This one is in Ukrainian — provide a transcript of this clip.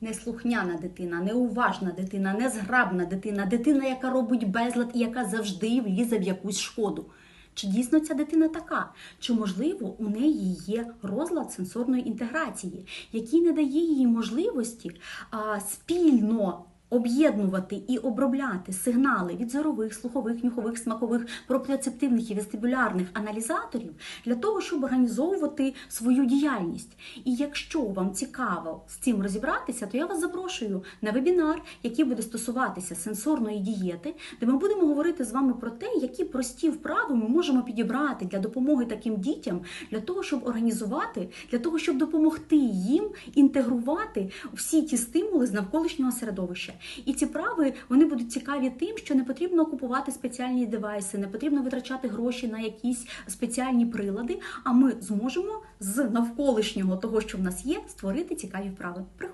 неслухняна дитина, неуважна дитина, незграбна дитина, дитина, яка робить безлад і яка завжди влізе в якусь шкоду. Чи дійсно ця дитина така? Чи можливо у неї є розлад сенсорної інтеграції, який не дає їй можливості а, спільно об'єднувати і обробляти сигнали від зорових, слухових, нюхових, смакових, пропріоцептивних і вестибулярних аналізаторів для того, щоб організовувати свою діяльність. І якщо вам цікаво з цим розібратися, то я вас запрошую на вебінар, який буде стосуватися сенсорної дієти, де ми будемо говорити з вами про те, які прості вправи ми можемо підібрати для допомоги таким дітям, для того, щоб організувати, для того, щоб допомогти їм інтегрувати всі ті стимули з навколишнього середовища. І ці прави вони будуть цікаві тим, що не потрібно купувати спеціальні девайси, не потрібно витрачати гроші на якісь спеціальні прилади. А ми зможемо з навколишнього того, що в нас є, створити цікаві вправи. Приходьте!